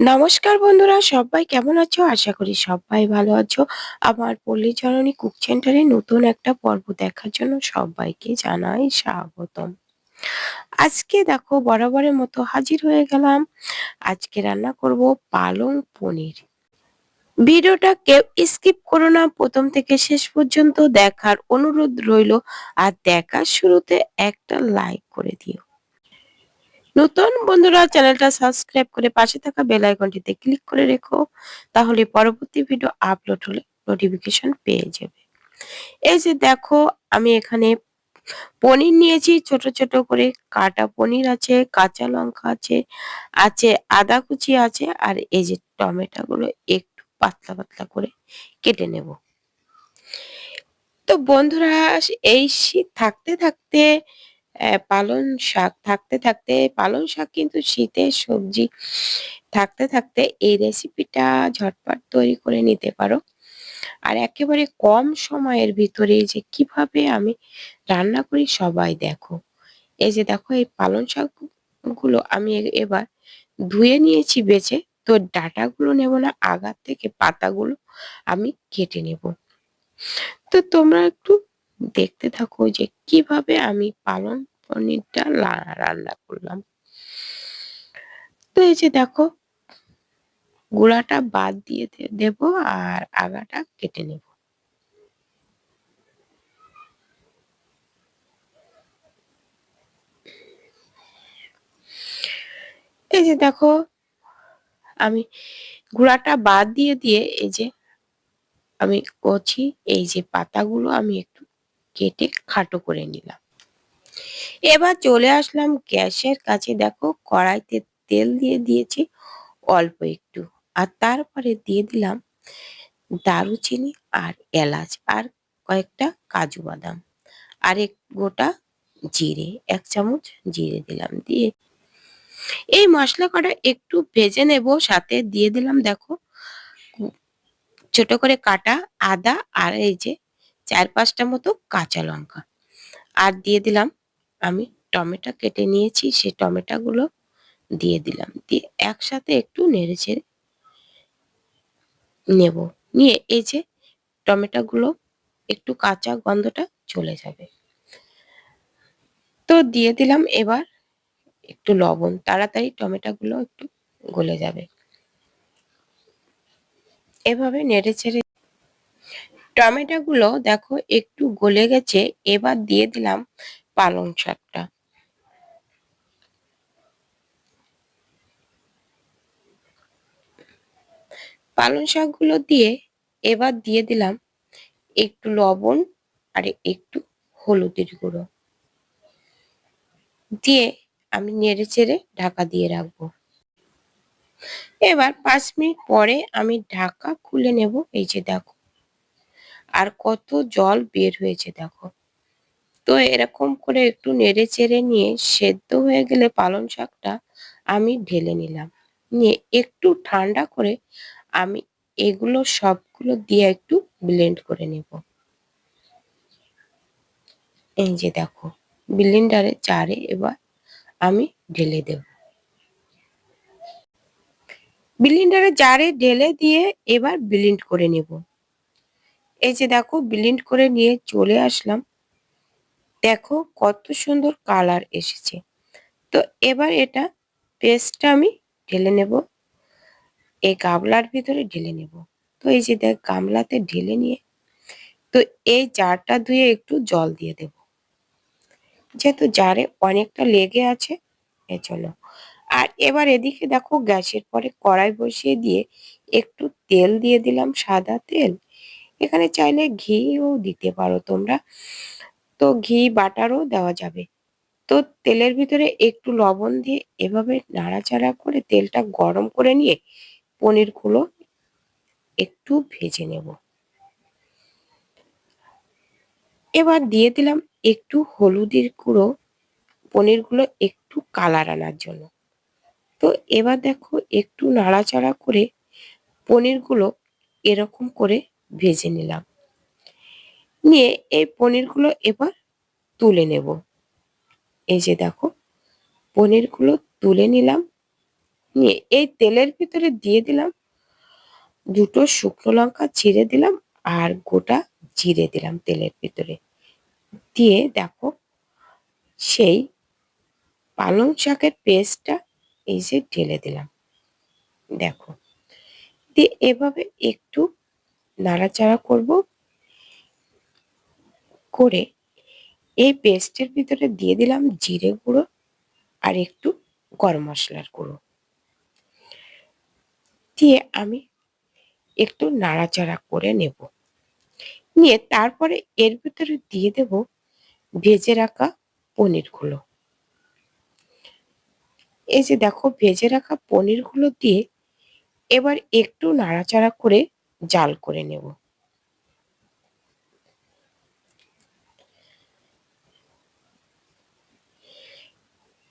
নমস্কার বন্ধুরা, সবাই কেমন আছো? আশা করি সবাই ভালো আছো। আমার পল্লীচরণী কুক সেন্টারে নতুন একটা পর্ব দেখার জন্য সবাইকে জানাই স্বাগতম। আজকে দেখো বরাবরের মতো হাজির হয়ে গেলাম। আজকে রান্না করব পালং পনির। ভিডিওটা কেউ স্কিপ করো না, প্রথম থেকে শেষ পর্যন্ত দেখার অনুরোধ রইল। আর দেখার শুরুতে একটা লাইক করে দিও। নতুন বন্ধুরা, চ্যানেলটা সাবস্ক্রাইব করে পাশে থাকা বেল আইকনটিতে ক্লিক করে রেখো, তাহলে পরবর্তী ভিডিও আপলোড হলে নোটিফিকেশন পেয়ে যাবে। এই যে দেখো, আমি এখানে পনির নিয়েছি, ছোট ছোট করে কাটা পনির আছে, কাঁচা লঙ্কা আছে আছে আদা কুচি আছে, আর এই যে টমেটো গুলো একটু পাতলা পাতলা করে কেটে নেব। তো বন্ধুরা, এই শীত থাকতে থাকতে পালং শাক, থাকতে থাকতে, পালং শাক কিন্তু শীতের সবজি, থাকতে থাকতে এই রেসিপিটা ঝটপট তৈরি করে নিতে পারো। আর একেবারে কম সময়ের ভিতরে যে কীভাবে আমি রান্না করি সবাই দেখো। এই যে দেখো, এই পালং শাকগুলো আমি এবার ধুয়ে নিয়েছি বেছে, তো ডাটাগুলো নেব না, আগার থেকে পাতাগুলো আমি কেটে নেব। তো তোমরা একটু দেখতে থাকো যে কীভাবে আমি পালং পনিরটা রান্না করলাম। তো এই যে দেখো, গুঁড়াটা বাদ দিয়ে দেব আর আগাটা কেটে নেব। এই যে দেখো, আমি গুঁড়াটা বাদ দিয়ে দিয়ে এই যে আমি কচি, এই যে পাতাগুলো আমি কেটে খাটো করে নিলাম। এবার চলে আসলাম গ্যাসের কাছে। দেখো কড়াইতে তেল দিয়ে দিয়েছি অল্প একটু। আর তারপরে দিয়ে দিলাম দারুচিনি আর এলাচ আর কয়েকটা কাজু বাদাম। আর এক গোটা জিরে, এক চামচ জিরে দিলাম দিয়ে। এই মশলা কটা একটু ভেজে নেব, সাথে দিয়ে দিলাম দেখো ছোট করে কাটা আদা আর এই যে চার পাঁচটা মতো কাঁচা লঙ্কা। আর দিয়ে দিলাম, আমি টমেটো কেটে নিয়েছি সেই টমেটোগুলো দিয়ে দিলাম। দিয়ে একসাথে একটু নেড়ে চেড়ে নেব। নিয়ে এই যে টমেটোগুলো একটু কাঁচা গন্ধটা চলে যাবে। তো দিয়ে দিলাম এবার একটু লবণ। তাড়াতাড়ি টমেটোগুলো একটু গলে যাবে। এভাবে নেড়ে ছেড়ে টমেটোগুলো দেখো একটু গলে গেছে, এবার দিয়ে দিলাম পালং শাকটা। পালং শাকগুলো দিয়ে এবার দিয়ে দিলাম একটু লবণ আর একটু হলুদের গুঁড়ো। দিয়ে আমি নেড়ে চেড়ে ঢাকা দিয়ে রাখব। এবার পাঁচ মিনিট পরে আমি ঢাকা খুলে নেব, এই যে দেখো। আর কত জল বের হয়েছে দেখো। তো এরকম করে একটু নেড়ে চেড়ে নিয়ে সেদ্ধ হয়ে গেলে পালং শাকটা আমি ঢেলে নিলাম। নিয়ে একটু ঠান্ডা করে আমি এগুলো সবগুলো দিয়ে একটু ব্লেন্ড করে নেব। এই যে দেখো ব্লেন্ডারে চারে এবার আমি ঢেলে দেব। ব্লিন্ডারে জারে ঢেলে দিয়ে এবার ব্লিন্ড করে নেব। এই যে দেখো ব্লিন্ড করে নিয়ে চলে আসলাম। দেখো কত সুন্দর কালার এসেছে। তো এবার এটা পেস্টটা আমি ঢেলে নেব। এই গামলার ভিতরে ঢেলে নেব। তো এই যে দেখ গামলাতে ঢেলে নিয়ে, তো এই জারটা ধুয়ে একটু জল দিয়ে দেব। যেহেতু জারে অনেকটা লেগে আছে এজন্য আর এবার এদিকে দেখো গ্যাসের পরে কড়াই বসিয়ে দিয়ে একটু তেল দিয়ে দিলাম সাদা তেল। এখানে চাইলে ঘিও দিতে পারো তোমরা। তো ঘি বাটারও দেওয়া যাবে। তো তেলের ভিতরে একটু লবণ দিয়ে এভাবে নাড়াচাড়া করে তেলটা গরম করে নিয়ে পনিরগুলো একটু ভেজে নেব। এবার দিয়ে দিলাম একটু হলুদের গুঁড়ো পনিরগুলো একটু কালার আনার জন্য। তো এবার দেখো একটু নাড়াচাড়া করে পনিরগুলো এরকম করে ভেজে নিলাম। নিয়ে এই পনিরগুলো এবার তুলে নেব। এই যে দেখো, পনিরগুলো তুলে নিলাম। নিয়ে এই তেলের ভিতরে দিয়ে দিলাম দুটো শুকনো লঙ্কা ছিঁড়ে দিলাম আর গোটা জিরে দিলাম তেলের ভিতরে। দিয়ে দেখো, সেই পালং শাকের পেস্টটা এই যে ঢেলে দিলাম। দেখো, দিয়ে এভাবে একটু নাড়াচাড়া করব করে এই পেস্টের ভিতরে দিয়ে দিলাম জিরে গুঁড়ো আর একটু গরম মশলার গুঁড়ো। দিয়ে আমি একটু নাড়াচাড়া করে নেব। নিয়ে তারপরে এর ভিতরে দিয়ে দেব ভেজে রাখা পনিরগুলো। এই যে দেখো ভেজে রাখা পনিরগুলো দিয়ে এবার একটু নাড়াচাড়া করে জাল করে নেব।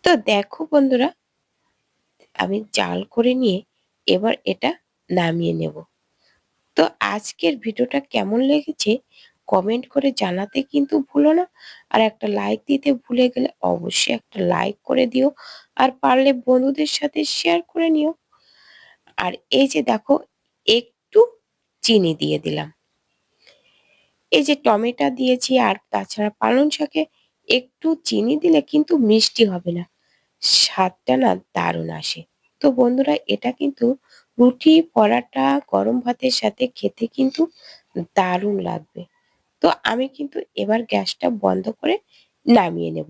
তো দেখো বন্ধুরা, আমি জাল করে নিয়ে এবার এটা নামিয়ে নেব। তো আজকের ভিডিওটা কেমন লেগেছে কমেন্ট করে জানাতে কিন্তু ভুলো না। আর একটা লাইক দিতে ভুলে গেলে অবশ্যই একটা লাইক করে দিও আর পারলে বন্ধুদের সাথে শেয়ার করে নিও। আর এই যে দেখো একটু চিনি দিয়ে দিলাম। এই যে টমেটো দিয়েছি আর তাছাড়া পালং শাকে একটু চিনি দিলে কিন্তু মিষ্টি হবে না। স্বাদটা না দারুণ আসে। তো বন্ধুরা, এটা কিন্তু রুটি, পরাটা, গরম ভাতের সাথে খেতে কিন্তু দারুণ লাগবে। তো আমি কিন্তু এবার গ্যাসটা বন্ধ করে নামিয়ে নেব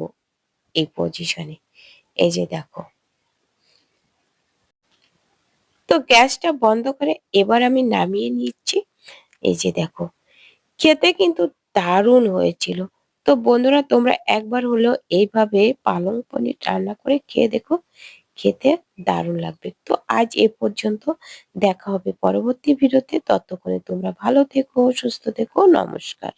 এই পজিশনে এই যে দেখো তো গ্যাসটা বন্ধ করে এবার আমি নামিয়ে নিচ্ছি। এই যে দেখো, খেতে কিন্তু দারুণ হয়েছিল। তো বন্ধুরা, তোমরা একবার হলেও এইভাবে পালং পনির রান্না করে খেয়ে দেখো, খেতে দারুণ লাগবে। তো আজ এ পর্যন্ত দেখা হবে পরবর্তী ভিডিওতে। ততক্ষণে তোমরা ভালো থেকো, সুস্থ থেকো, নমস্কার।